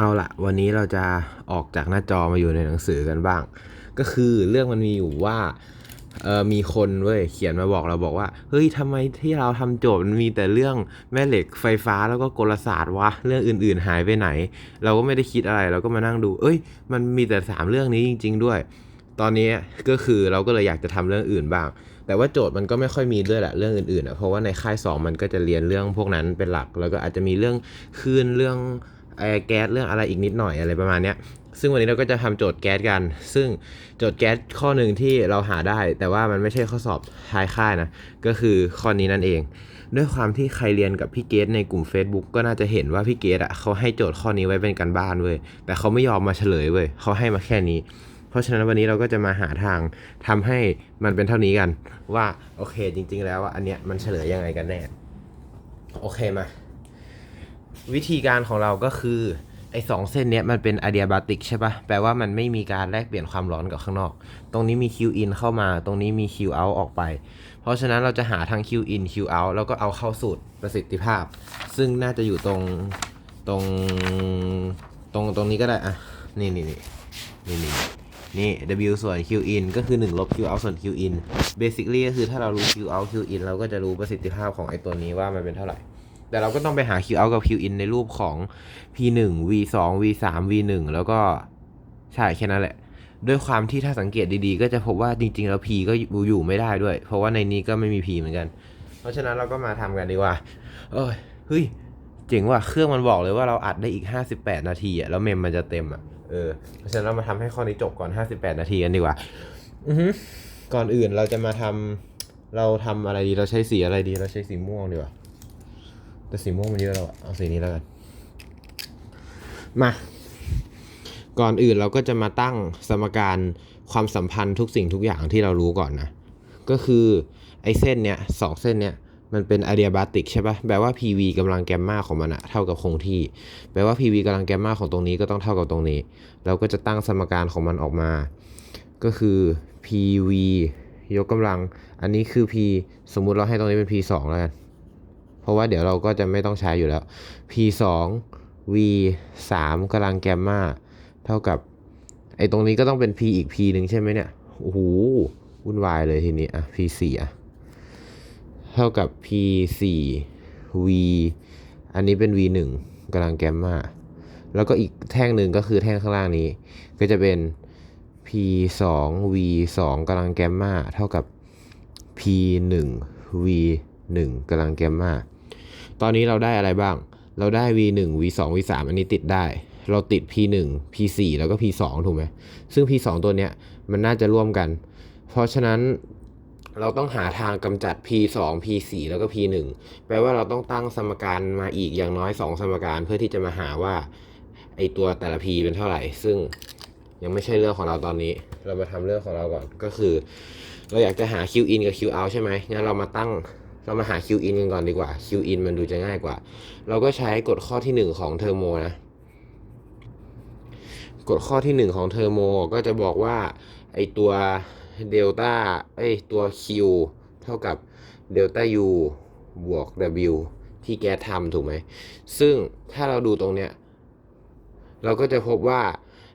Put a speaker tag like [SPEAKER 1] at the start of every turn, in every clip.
[SPEAKER 1] เอาละวันนี้เราจะออกจากหน้าจอมาอยู่ในหนังสือกันบ้าง ก็คือเรื่องมันมีอยู่ว่าเออมีคนเว้ยเขียนมาบอกเราบอกว่าเฮ้ยทำไมที่เราทำโจทย์มันมีแต่เรื่องแม่เหล็กไฟฟ้าแล้วก็กลศาสตร์วะเรื่องอื่นๆหายไปไหน เราก็ไม่ได้คิดอะไรเราก็มานั่งดู เอ้ย มันมีแต่สามเรื่องนี้จริง ๆ ด้วย ตอนนี้ก็คือเราก็เลยอยากจะทำเรื่องอื่นบ้าง แต่ว่าโจทย์มันก็ไม่ค่อยมีด้วยแหละเรื่องอื่นๆอะเพราะว่าในค่ายสองมันก็จะเรียนเรื่องพวกนั้นเป็นหลัก แล้วก็อาจจะมีเรื่องคลื่นเรื่อง แอร์แก๊สเรื่องอะไรอีกนิดหน่อยอะไรประมาณเนี้ยซึ่งวันนี้เราก็จะทำโจทย์แก๊สกัน ซึ่งโจทย์แก๊สข้อหนึ่งที่เราหาได้ แต่ว่ามันไม่ใช่ข้อสอบท้ายค่ายนะ ก็คือข้อนี้นั่นเอง ด้วยความที่ใครเรียนกับพี่เกตในกลุ่ม Facebook ก็น่าจะเห็นว่าพี่เกตอะเขาให้โจทย์ข้อนี้ไว้เป็นการบ้านเว้ย แต่เขาไม่ยอมมาเฉลยเว้ยเขาให้มาแค่นี้ เพราะฉะนั้นวันนี้เราก็จะมาหาทางทำให้มันเป็นเท่านี้กัน ว่าโอเคจริง ๆ แล้วอันเนี้ยมันเฉลยยังไงกันแน่ โอเคมา วิธีการของเราก็คือไอ้สองเส้นเนี้ยมันเป็นอะเดียบาติกใช่ปะแปลว่ามันไม่มีการแลกเปลี่ยนความร้อนกับข้างนอก ตรงนี้มี Q in เข้ามา ตรงนี้มี Q out ออกไป เพราะฉะนั้นเราจะหาทั้ง Q in Q out แล้วก็เอาเข้าสูตรประสิทธิภาพ ซึ่งน่าจะอยู่ตรงตรงตรงตรงนี้ก็ได้อะนี่นี่นี่นี่นี่นี่ W ส่วน Q in ก็คือ 1 ลบ Q out ส่วน Q in basically ก็คือถ้าเรารู้ Q out Q in เราก็จะรู้ประสิทธิภาพของไอ้ตัวนี้ว่ามันเป็นเท่าไหร่ แต่เราก็ต้องไปหา Q out กับ Q in ในรูปของ P 1 V 2 V 3 V 1แล้วก็ใช่แค่นั้นแหละ ด้วยความที่ถ้าสังเกตดีๆ ก็จะพบว่าจริงๆ แล้ว P ก็อยู่ไม่ได้ด้วย เพราะว่าในนี้ก็ไม่มี P เหมือนกัน เพราะฉะนั้นเราก็มาทำกันดีกว่า เอ้ยเฮ้ยเจ๋งว่ะเครื่องมันบอกเลยว่าเราอัดได้อีก 58 นาทีอะแล้วเมมมันจะเต็มอะเออเพราะฉะนั้นเรามาทำให้ข้อนี้จบก่อน 58 นาทีกันดีกว่าอือฮึก่อนอื่นเราจะมาทำเราทำอะไรดีเราใช้สีอะไรดีเราใช้สีม่วงดีกว่า แต่สีม่วงมันเยอะแล้วอะเอาสีนี้แล้วกัน มา ก่อนอื่นเราก็จะมาตั้งสมการความสัมพันธ์ทุกสิ่งทุกอย่างที่เรารู้ก่อนนะ ก็คือไอ้เส้นเนี้ยสองเส้นเนี้ยมันเป็นอะเดียบาติกใช่ปะแปลว่า PV กำลังแกมมาของมันอะเท่ากับคงที่ แปลว่า PV กำลังแกมมาของตรงนี้ก็ต้องเท่ากับตรงนี้ เราก็จะตั้งสมการของมันออกมา ก็คือ PV ยกกำลัง อันนี้คือ P สมมุติเราให้ตรงนี้เป็น P 2แล้วกัน เพราะว่าเดี๋ยวเราก็จะไม่ต้องใช้อยู่แล้ว P 2 V 3กำลังแกมมาเท่ากับไอ้ตรงนี้ก็ต้องเป็น P อีก P หนึ่งใช่ไหมเนี่ย โอ้โห วุ่นวายเลยทีนี้ อะ P 4อะ เท่ากับ P 4 V อันนี้เป็น V 1กำลังแกมมาแล้วก็อีกแท่งหนึ่งก็คือแท่งข้างล่างนี้ ก็จะเป็น P 2 V 2กำลังแกมมาเท่ากับ P 1 V 1กำลังแกมมา ตอนนี้เราได้อะไรบ้าง เราได้ v 1 v 2 v 3 อันนี้ติดได้ เราติด p 1 p 4 แล้วก็ p 2 ถูกไหมซึ่ง p 2 ตัวเนี้ยมันน่าจะร่วมกัน เพราะฉะนั้นเราต้องหาทางกำจัด p 2 p 4 แล้วก็ p 1 แปลว่าเราต้องตั้งสมการมาอีกอย่างน้อย 2 สมการเพื่อที่จะมาหาว่าไอตัวแต่ละ p เป็นเท่าไหร่ ซึ่งยังไม่ใช่เรื่องของเราตอนนี้ เรามาทำเรื่องของเราก่อนก็คือ เราอยากจะหา q in กับ q out ใช่ไหมงั้นเรามาตั้ง เรามาหา Q in กันก่อนดีกว่า Q in มันดูจะง่ายกว่า เราก็ใช้กฎข้อที่ 1 ของเทอร์โมนะ กฎข้อที่ 1 ของเทอร์โมก็จะบอกว่าไอตัวเดลต้าไอตัว Q เท่ากับเดลต้า U บวก W ที่แกทำถูกไหม ซึ่งถ้าเราดูตรงเนี้ย เราก็จะพบว่า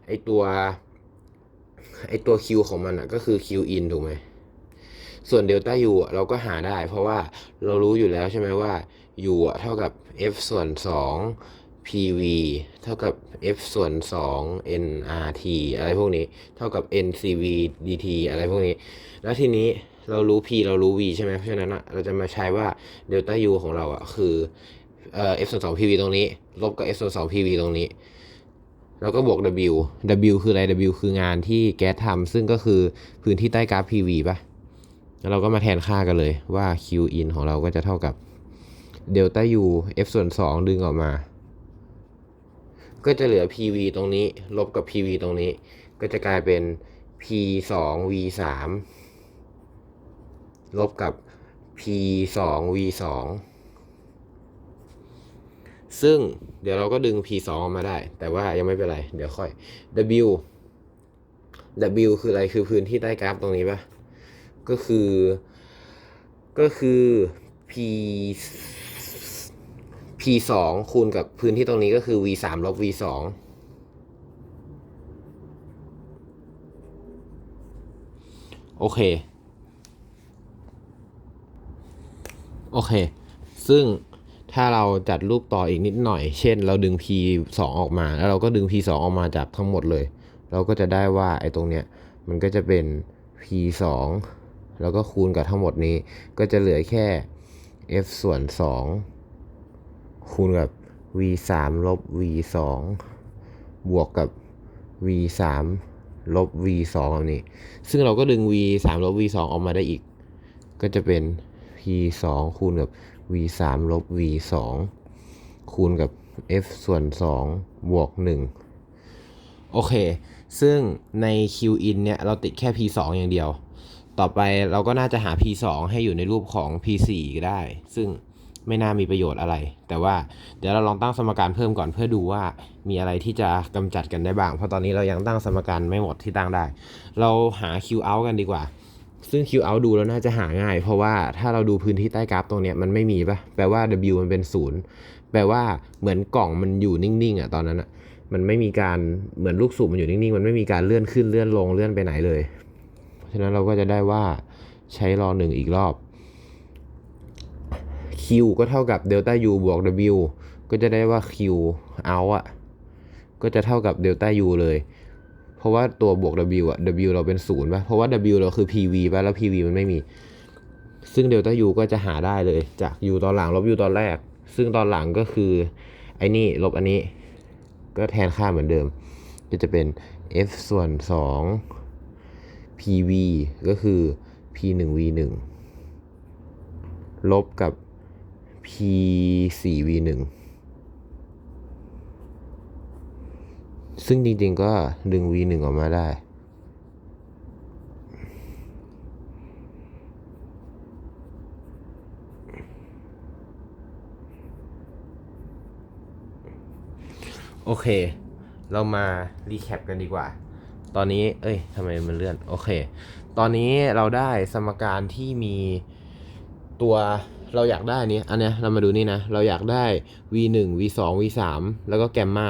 [SPEAKER 1] ไอตัวไอตัว Q ของมันอะก็คือ Q in ถูกไหม ส่วนเดลต้า U อะเราก็หาได้ เพราะว่าเรารู้อยู่แล้วใช่ไหมว่า U เท่ากับ F ส่วน 2 PV เท่ากับ F ส่วน 2 nRT อะไรพวกนี้ เท่ากับ NCV dt อะไรพวกนี้ แล้วทีนี้เรารู้ P เรารู้ V ใช่ไหมเพราะฉะนั้นเราจะมาใช้ว่าเดลต้า U ของเราอะคือเอ่อ F ส่วน 2 PV ตรงนี้ ลบกับ F ส่วน 2 PV ตรงนี้แล้วก็บวก W W คืออะไร W คืองานที่แก๊สทำซึ่งก็คือพื้นที่ใต้กราฟ PV ป่ะ แล้วเราก็มาแทนค่ากันเลยว่า Q in ของเราก็จะเท่ากับเดลต้า U F ส่วน 2 ดึงออกมา ก็จะเหลือ PV ตรงนี้ ลบกับ PV ตรงนี้ ก็จะกลายเป็น P 2 V 3ลบกับ P 2 V 2ซึ่งเดี๋ยวเราก็ดึง P 2ออกมาได้ แต่ว่ายังไม่เป็นไร เดี๋ยวค่อย W W คืออะไรคือพื้นที่ใต้กราฟตรงนี้ปะ ก็คือ ก็คือ p p สองคูณกับพื้นที่ตรงนี้ก็คือ v สามลบ v สองโอเค โอเค ซึ่งถ้าเราจัดรูปต่ออีกนิดหน่อย เช่น เราดึง p สองออกมา แล้วเราก็ดึง p สองออกมาจากทั้งหมดเลย เราก็จะได้ว่าไอ้ตรงเนี้ย มันก็จะเป็น p สอง แล้วก็คูณกับทั้งหมดนี้ ก็จะเหลือแค่ f ส่วน 2 คูณกับ v 3ลบ v 2บวกกับ v 3ลบ v 2แบบนี้ ซึ่งเราก็ดึง v 3ลบ v 2ออกมาได้อีก ก็จะเป็น p 2คูณกับ v 3ลบ v 2คูณกับ f ส่วน 2 บวก 1 โอเค ซึ่งใน q in เนี่ย เราติดแค่ p 2อย่างเดียว ต่อไปเราก็น่าจะหา p 2 ให้อยู่ในรูปของ p 4 ก็ได้ ซึ่งไม่น่ามีประโยชน์อะไร แต่ว่าเดี๋ยวเราลองตั้งสมการเพิ่มก่อนเพื่อดูว่ามีอะไรที่จะกำจัดกันได้บ้าง เพราะตอนนี้เรายังตั้งสมการไม่หมดที่ตั้งได้ เราหา q out กันดีกว่า ซึ่ง Q out ดูแล้วน่าจะหาง่าย เพราะว่าถ้าเราดูพื้นที่ใต้กราฟตรงเนี้ยมันไม่มีปะแปลว่า W มันเป็นศูนย์แปลว่าเหมือนกล่องมันอยู่นิ่งๆอะตอนนั้นอะมันไม่มีการเหมือนลูกสูบมันอยู่นิ่งๆ มันไม่มีการเลื่อนขึ้นเลื่อนลงเลื่อนไปไหนเลย ฉะนั้นเราก็จะได้ว่าใช้รอหนึ่งอีกรอบ Q ก็เท่ากับเดลต้า U บวก W ก็จะได้ว่า Q out อะ ก็จะเท่ากับเดลต้า U เลย เพราะว่าตัวบวก W อะ W เราเป็นศูนย์ป่ะ เพราะว่า W เราคือ PV ป่ะ แล้ว PV มันไม่มี ซึ่งเดลต้า U ก็จะหาได้เลยจาก U ตอนหลังลบ U ตอนแรก ซึ่งตอนหลังก็คือไอ้นี่ลบอันนี้ ก็แทนค่าเหมือนเดิม ก็จะเป็น F ส่วน2 PV ก็คือ P 1 V 1 ลบกับ P 4 V 1 ซึ่งจริงๆก็ดึง V 1 ออกมาได้ โอเค เรามารีแคปกันดีกว่า ตอนนี้ เอ้ยทำไมมันเลื่อน โอเค ตอนนี้เราได้สมการที่มีตัวเราอยากได้นี้ อันเนี้ยเรามาดูนี่นะ เราอยากได้ v 1 v 2 v 3แล้วก็แกมมา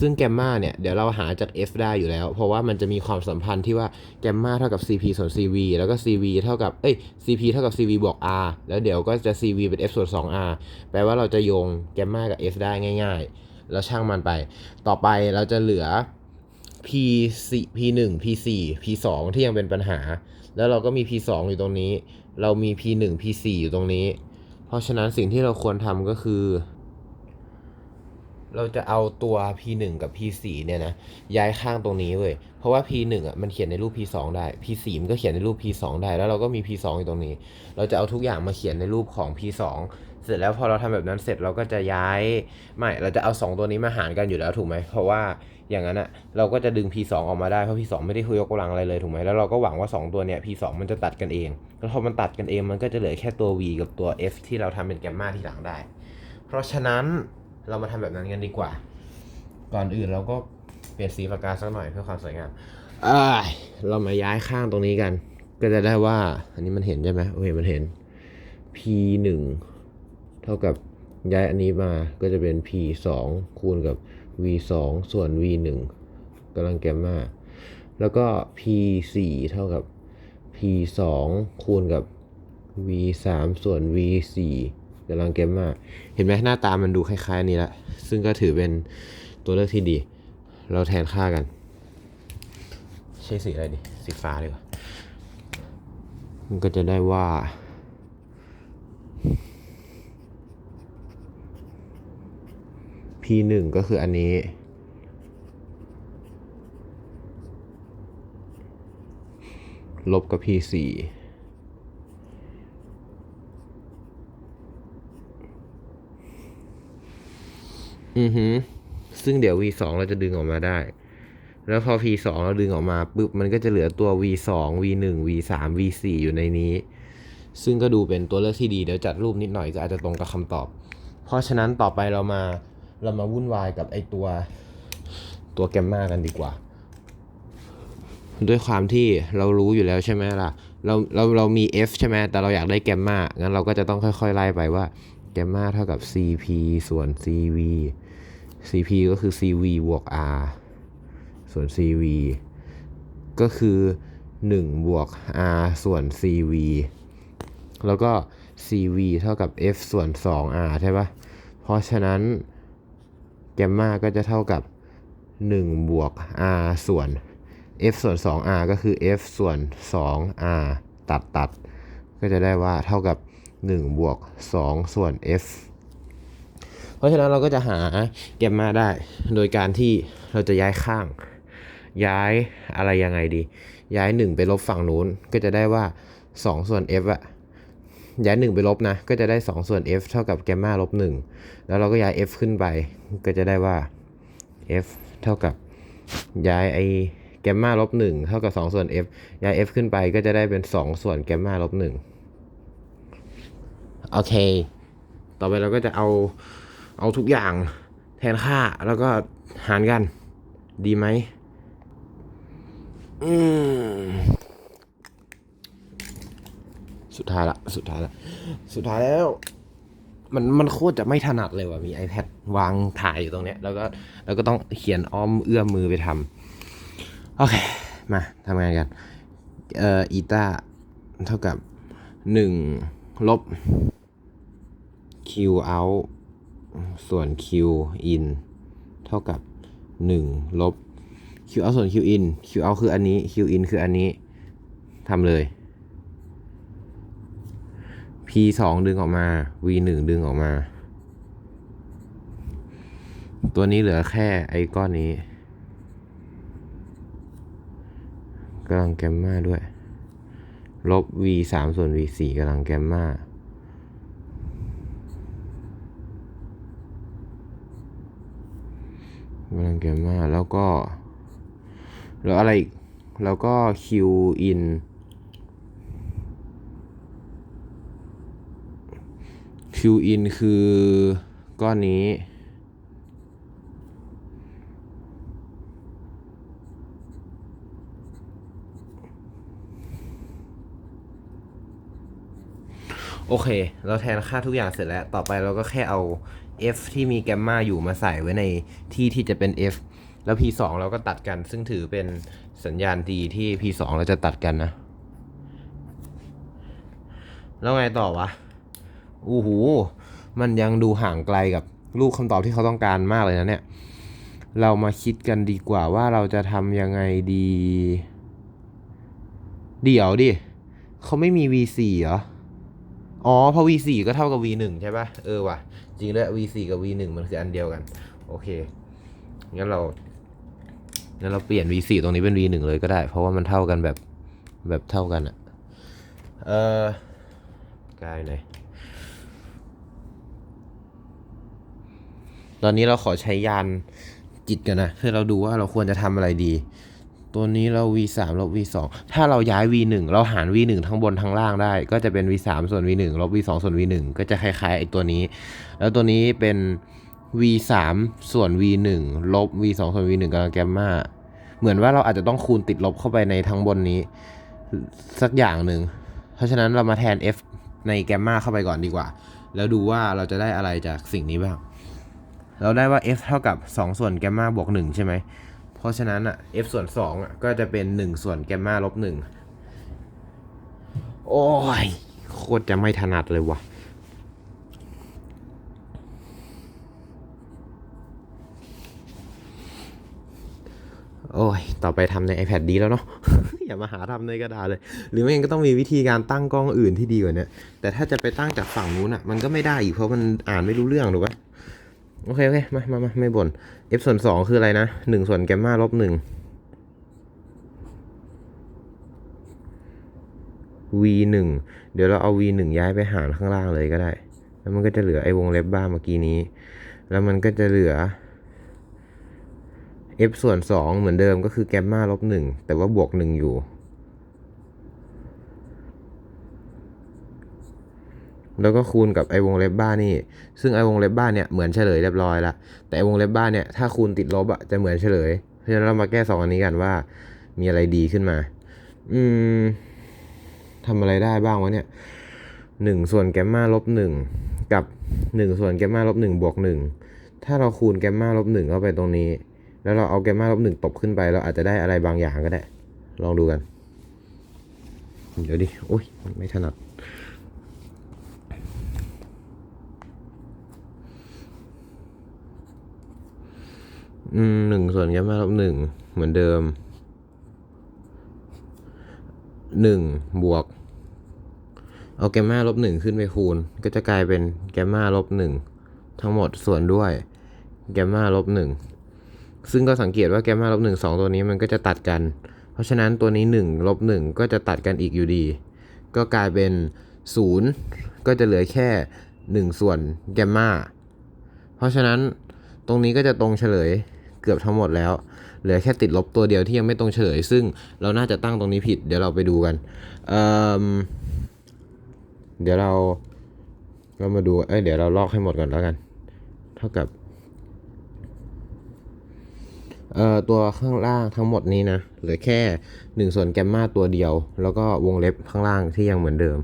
[SPEAKER 1] ซึ่งแกมมาเนี่ยเดี๋ยวเราหาจาก f ได้อยู่แล้ว เพราะว่ามันจะมีความสัมพันธ์ที่ว่าแกมมาเท่ากับ cp ส่วน cv แล้วก็ cv เท่ากับเอ้ย cp เท่ากับ cv บวก r แล้วเดี๋ยวก็จะ cv เป็น f ส่วน 2r แปลว่าเราจะโยงแกมมากับ f ได้ง่าย ๆ แล้วช่างมันไป ต่อไปเราจะเหลือ p 4 p 1 p 4 p 2 ที่ยังเป็นปัญหา แล้วเราก็มี p 2 อยู่ตรงนี้ เรามี p 1 p 4 อยู่ตรงนี้ เพราะฉะนั้นสิ่งที่เราควรทำก็คือ เราจะเอาตัว p 1 กับ p 4 เนี่ยนะย้ายข้างตรงนี้เว้ยเพราะว่า p 1 อะมันเขียนในรูป p 2 ได้ p 4 มันก็เขียนในรูป p 2 ได้ แล้วเราก็มี p 2 อยู่ตรงนี้ เราจะเอาทุกอย่างมาเขียนในรูปของ p 2 เสร็จแล้วพอเราทำแบบนั้นเสร็จเราก็จะย้ายไม่เราจะเอา 2 ตัวนี้มาหารกันอยู่แล้วถูกไหมเพราะว่าอย่างนั้นอะเราก็จะดึง p 2 ออกมาได้เพราะ p 2 ไม่ได้คุยกกำลังอะไรเลยถูกไหมแล้วเราก็หวังว่า 2 ตัวเนี้ย p 2 มันจะตัดกันเอง แล้วพอมันตัดกันเองมันก็จะเหลือแค่ตัว v กับตัว f ที่เราทำเป็นแกมมาที่หลังได้ เพราะฉะนั้นเรามาทำแบบนั้นกันดีกว่า ก่อนอื่นเราก็เปลี่ยนสีปากกาสักหน่อยเพื่อความสวยงามเรามาย้ายข้างตรงนี้กัน ก็จะได้ว่า อันนี้มันเห็นใช่ไหมโอเคมันเห็น p 1 เท่ากับย้ายอันนี้มาก็จะเป็น p 2คูณกับ v 2ส่วน v 1กำลังแกมมาแล้วก็ p 4เท่ากับ p 2คูณกับ v 3ส่วน v 4กำลังแกมมาเห็นไหมหน้าตามันดูคล้ายๆนี้ละ ซึ่งก็ถือเป็นตัวเลือกที่ดี เราแทนค่ากัน ใช้สีอะไรดี สีฟ้าดีกว่า มันก็จะได้ว่า p หนึ่งก็คืออันนี้ ลบกับ p สี่อือฮึซึ่งเดี๋ยว v 2เราจะดึงออกมาได้ แล้วพอ p 2เราดึงออกมาปุ๊บ มันก็จะเหลือตัว v 2 v 1 v 3 v 4อยู่ในนี้ ซึ่งก็ดูเป็นตัวเลือกที่ดี เดี๋ยวจัดรูปนิดหน่อยก็อาจจะตรงกับคำตอบ เพราะฉะนั้นต่อไปเรามา เรามาวุ่นวายกับไอตัวตัวแกมมากันดีกว่า ด้วยความที่เรารู้อยู่แล้วใช่ไหมล่ะ เราเราเรามี f ใช่ไหมแต่เราอยากได้แกมมางั้นเราก็จะต้องค่อยๆไล่ไปว่าแกมมาเท่ากับ cp ส่วน cv cp ก็คือ cv บวก r ส่วน cv ก็คือ1บวก r ส่วน cv แล้วก็ cv เท่ากับ f ส่วน 2r ใช่ปะเพราะฉะนั้น มมาก็จะเท่ากับ 1 บวก r ส่วน f ส่วน 2r ก็คือ f ส่วน 2r ตัดตัด ก็จะได้ว่าเท่ากับ 1 บวก 2 ส่วน f เพราะฉะนั้นเราก็จะหาแกมมาได้ โดยการที่เราจะย้ายข้าง ย้ายอะไรยังไงดี ย้าย 1 ไปลบฝั่งนู้น ก็จะได้ว่า 2 ส่วน f อะ ย้าย 1 ไปลบนะ ก็จะได้ 2 ส่วน f เท่ากับแกมมาลบ1แล้วเราก็ย้าย f ขึ้นไป ก็จะได้ว่า f เท่ากับย้ายไอแกมมาลบ1เท่ากับ 2 ส่วน f ย้าย f ขึ้นไปก็จะได้เป็น 2 ส่วนแกมมาลบ1โอเค ต่อไปเราก็จะเอาเอาทุกอย่างแทนค่าแล้วก็หารกัน ดีไหมอืม สุดท้ายละ สุดท้ายละ สุดท้ายแล้ว มันมันโคตรจะไม่ถนัดเลยว่ะมี iPad วางถ่ายอยู่ตรงเนี้ย แล้วก็แล้วก็ต้องเขียนอ้อมเอื้อมมือไปทำโอเค มาทำงานกัน เอ่ออีตาเท่ากับหนึ่งลบ q out ส่วน q in เท่ากับ1ลบ q out ส่วน q in q out คืออันนี้ q in คืออันนี้ทำเลย p 2ดึงออกมา v 1ดึงออกมา ตัวนี้เหลือแค่ไอ้ก้อนนี้กำลังแกมมาด้วย ลบ v 3ส่วน v 4กำลังแกมมากำลังแกมมาแล้วก็ แล้วอะไรอีกแล้วก็ Q in Q in คือก้อนนี้ โอเค เราแทนค่าทุกอย่างเสร็จแล้ว ต่อไปเราก็แค่เอา f ที่มีแกมมาอยู่มาใส่ไว้ในที่ที่จะเป็น f แล้ว p 2เราก็ตัดกัน ซึ่งถือเป็นสัญญาณดีที่ p 2เราจะตัดกันนะ แล้วไงต่อวะ อู้หูมันยังดูห่างไกลกับลูกคำตอบที่เขาต้องการมากเลยนะเนี่ย เรามาคิดกันดีกว่าว่าเราจะทำยังไงดี เดี๋ยวดิเขาไม่มี v4 เหรอ อ๋อเพราะ v4 ก็เท่ากับ v1 ใช่ปะเออว่ะ จริงด้วย v4 กับ v1 มันคืออันเดียวกัน โอเค งั้นเรา งั้นเราเปลี่ยน v4 ตรงนี้เป็น v1 เลยก็ได้ เพราะว่ามันเท่ากันแบบ แบบเท่ากันอะเออกายไหนอย ตอนนี้เราขอใช้ยานจิตกันนะ เพื่อเราดูว่าเราควรจะทำอะไรดี ตัวนี้เรา v 3ลบ v 2ถ้าเราย้าย v 1เราหาร v 1ทั้งบนทั้งล่างได้ ก็จะเป็น v 3ส่วน v 1ลบ v 2ส่วน v 1ก็จะคล้ายๆไอ้ตัวนี้ แล้วตัวนี้เป็น v 3ส่วน v 1ลบ v 2ส่วน v 1กำลังแกมมาเหมือนว่าเราอาจจะต้องคูณติดลบเข้าไปในทั้งบนนี้ สักอย่างหนึ่ง เพราะฉะนั้นเรามาแทน f ในแกมมาเข้าไปก่อนดีกว่า แล้วดูว่าเราจะได้อะไรจากสิ่งนี้บ้าง เราได้ว่า f เท่ากับ 2 ส่วนแกมมาบวก 1 ใช่ไหม เพราะฉะนั้นอะ f ส่วน2อะก็จะเป็น 1 ส่วนแกมมาลบ 1 โอ้ย โคตรจะไม่ถนัดเลยวะโอ้ย ต่อไปทำใน iPad ดีแล้วเนาะ อย่ามาหาทำในกระดาษเลย หรือไม่งั้นก็ต้องมีวิธีการตั้งกล้องอื่นที่ดีกว่านี้แต่ถ้าจะไปตั้งจากฝั่งนู้นอะ มันก็ไม่ได้อีกเพราะมันอ่านไม่รู้เรื่องถูกปะ โอเคโอเคมามามาไม่บ่น f ส่วนสองคืออะไรนะหนึ่งส่วนแกมมาลบหนึ่ง v หนึ่งเดี๋ยวเราเอา v หนึ่งย้ายไปหารข้างล่างเลยก็ได้ แล้วมันก็จะเหลือไอ้วงเล็บบ้าเมื่อกี้นี้ แล้วมันก็จะเหลือ f ส่วนสองเหมือนเดิมก็คือแกมมาลบหนึ่งแต่ว่าบวกหนึ่งอยู่ แล้วก็คูณกับไอ้วงเล็บบ้านนี่ ซึ่งไอ้วงเล็บบ้านเนี่ยเหมือนเฉลยเรียบร้อยละแต่ไอวงเล็บบ้านเนี่ยถ้าคูณติดลบอะจะเหมือนเฉลย เพราะฉะนั้นเรามาแก้สองอันนี้กันว่า มีอะไรดีขึ้นมา อืมทำอะไรได้บ้างวะเนี่ยหนึ่งส่วนแกมมาลบหนึ่งกับหนึ่งส่วนแกมมาลบหนึ่งบวกหนึ่งถ้าเราคูณแกมมาลบหนึ่งเข้าไปตรงนี้ แล้วเราเอาแกมมาลบหนึ่งตบขึ้นไป เราอาจจะได้อะไรบางอย่างก็ได้ ลองดูกัน เดี๋ยวดิ โอ้ย ไม่ถนัด อืมหนึ่งส่วนแกมมาลบหนึ่งเหมือนเดิมหนึ่งบวก เอาแกมมาลบหนึ่งขึ้นไปคูณ ก็จะกลายเป็นแกมมาลบหนึ่งทั้งหมดส่วนด้วยแกมมาลบหนึ่งซึ่งก็สังเกตว่าแกมมาลบหนึ่งสองตัวนี้มันก็จะตัดกัน เพราะฉะนั้นตัวนี้หนึ่งลบหนึ่งก็จะตัดกันอีกอยู่ดี ก็กลายเป็นศูนย์ก็จะเหลือแค่หนึ่งส่วนแกมมาเพราะฉะนั้นตรงนี้ก็จะตรงเฉลย เกือบทั้งหมดแล้ว เหลือแค่ติดลบตัวเดียวที่ยังไม่ตรงเฉลย ซึ่งเราน่าจะตั้งตรงนี้ผิด เดี๋ยวเราไปดูกันเเดี๋ยวเราเรามาดูเอ้ยเดี๋ยวเราลอกให้หมดก่อนแล้วกัน เท่ากับเอ่อตัวข้างล่างทั้งหมดนี้นะเหลือแค่1ส่วนแกมมาตัวเดียว แล้วก็วงเล็บข้างล่างที่ยังเหมือนเดิม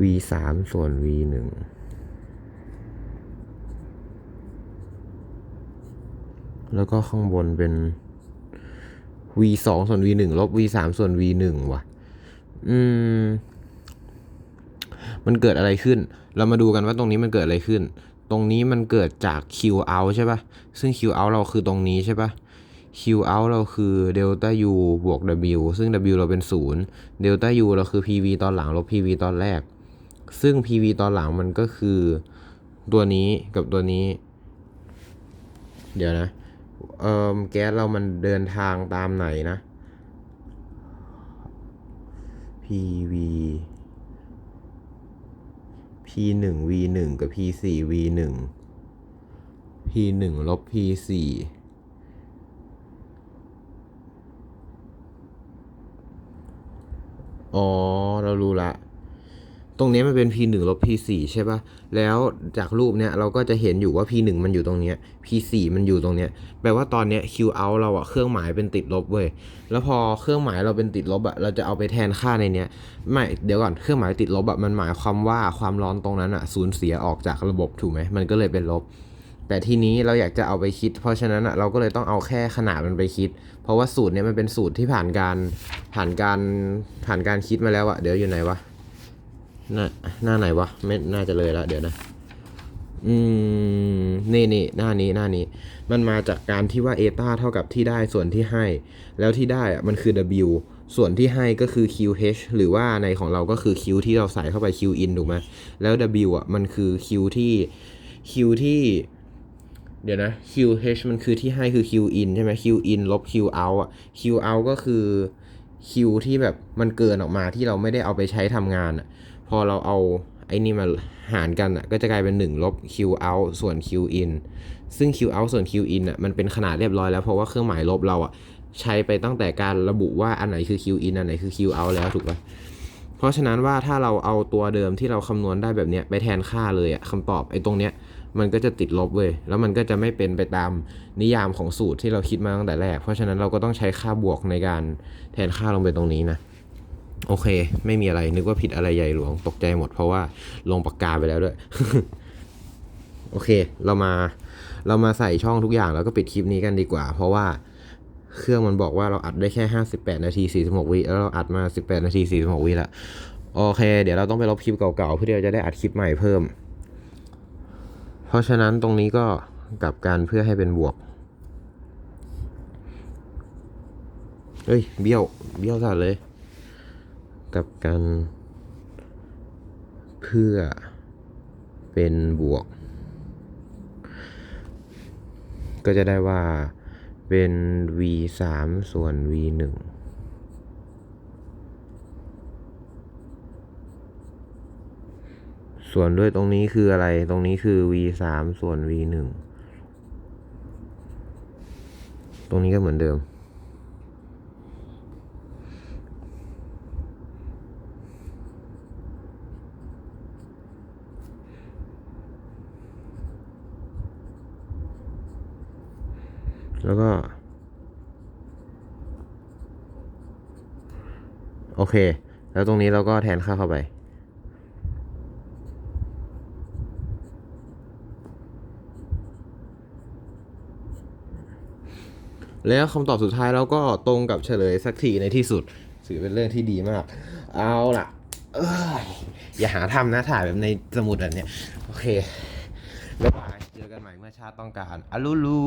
[SPEAKER 1] v 3ส่วน v ง แล้วก็ข้างบนเป็น v สองส่วน v หนึ่งลบ v สามส่วน v หนึ่งว่ะ อืม มันเกิดอะไรขึ้น เรามาดูกันว่าตรงนี้มันเกิดอะไรขึ้น ตรงนี้มันเกิดจาก Q out ใช่ปะซึ่ง Q out เราคือตรงนี้ใช่ปะ Q out เราคือ delta U บวก W ซึ่ง W เราเป็น 0 delta U เราคือ PV ตอนหลังลบ PV ตอนแรก ซึ่ง PV ตอนหลังมันก็คือ ตัวนี้กับตัวนี้ เดี๋ยวนะ เอ่อแก๊สเรามันเดินทางตามไหนนะ PV P หนึ่ง V หนึ่งกับ P สี่ V หนึ่ง P หนึ่งลบ P สี่อ๋อ เรารู้ละ ตรงนี้มันเป็น P หนึ่งลบ P สี่ใช่ปะแล้วจากรูปเนี้ยเราก็จะเห็นอยู่ว่า P หนึ่งมันอยู่ตรงเนี้ย P สี่มันอยู่ตรงเนี้ย แปลว่าตอนเนี้ย Q out เราอะเครื่องหมายเป็นติดลบเว้ย แล้วพอเครื่องหมายเราเป็นติดลบอะเราจะเอาไปแทนค่าในเนี้ย ไม่ เดี๋ยวก่อน เครื่องหมายติดลบอะมันหมายความว่าความร้อนตรงนั้นอะสูญเสียออกจากระบบถูกไหม มันก็เลยเป็นลบ แต่ทีนี้เราอยากจะเอาไปคิด เพราะฉะนั้นอะเราก็เลยต้องเอาแค่ขนาดมันไปคิด เพราะว่าสูตรเนี้ยมันเป็นสูตรที่ผ่านการผ่านการผ่านการคิดมาแล้วอะเดี๋ยวอยู่ไหนวะ หน้าหน้าไหนวะไม่น่าจะเลยละเดี๋ยวนะ อืมนี่นี่หน้านี้หน้านี้ มันมาจากการที่ว่าเอตาเท่ากับที่ได้ส่วนที่ให้ แล้วที่ได้อะมันคือ W ส่วนที่ให้ก็คือ QH หรือว่าในของเราก็คือ Q ที่เราใส่เข้าไป Q in ถูกไหมแล้ว W อะมันคือ Q ที่ Q ที่ เดี๋ยวนะ QH มันคือที่ให้คือ Q in ใช่ไหม Q in ลบ Q out อะ Q out ก็คือ Q ที่แบบมันเกินออกมาที่เราไม่ได้เอาไปใช้ทำงานอะ พอเราเอาไอ้นี่มาหารกันอะก็จะกลายเป็น 1 ลบ Q out ส่วน Q in ซึ่ง Q out ส่วน Q in อะมันเป็นขนาดเรียบร้อยแล้วเพราะว่าเครื่องหมายลบเราอะใช้ไปตั้งแต่การระบุว่าอันไหนคือ Q in อันไหนคือ Q out แล้วถูกปะเพราะฉะนั้นว่าถ้าเราเอาตัวเดิมที่เราคำนวณได้แบบเนี้ยไปแทนค่าเลยอะคำตอบไอ้ตรงเนี้ยมันก็จะติดลบเว้ยแล้วมันก็จะไม่เป็นไปตามนิยามของสูตรที่เราคิดมาตั้งแต่แรก เพราะฉะนั้นเราก็ต้องใช้ค่าบวกในการแทนค่าลงไปตรงนี้นะ โอเค ไม่มีอะไรนึกว่าผิดอะไรใหญ่หลวงตกใจหมดเพราะว่าลงปากกาไปแล้วด้วย โอเค เรามาเรามาใส่ช่องทุกอย่างแล้วก็ปิดคลิปนี้กันดีกว่า เพราะว่าเครื่องมันบอกว่าเราอัดได้แค่ 58 นาที 46 วิแล้วเราอัดมา 18 นาที 46 วิละโอเค เดี๋ยวเราต้องไปลบคลิปเก่าๆเพื่อที่เราจะได้อัดคลิปใหม่เพิ่ม เพราะฉะนั้นตรงนี้ก็กลับกันเพื่อให้เป็นบวกเฮ้ยเบี้ยวเบี้ยวสัดเลย กับกัน เพื่อเป็นบวก ก็จะได้ว่าเป็น v สามส่วน v หนึ่งส่วนด้วยตรงนี้คืออะไร ตรงนี้คือ v สามส่วน v หนึ่ง ตรงนี้ก็เหมือนเดิม แล้วก็ โอเค แล้วตรงนี้เราก็แทนค่าเข้าไป แล้วคำตอบสุดท้ายเราก็ตรงกับเฉลยสักทีในที่สุดถือเป็นเรื่องที่ดีมาก เอาล่ะเอ้ยอย่าหาทำนะถ่ายแบบในสมุดแบบเนี้ย โอเค บ๊ายบาย เจอกันใหม่เมื่อชาติต้องการอลูลู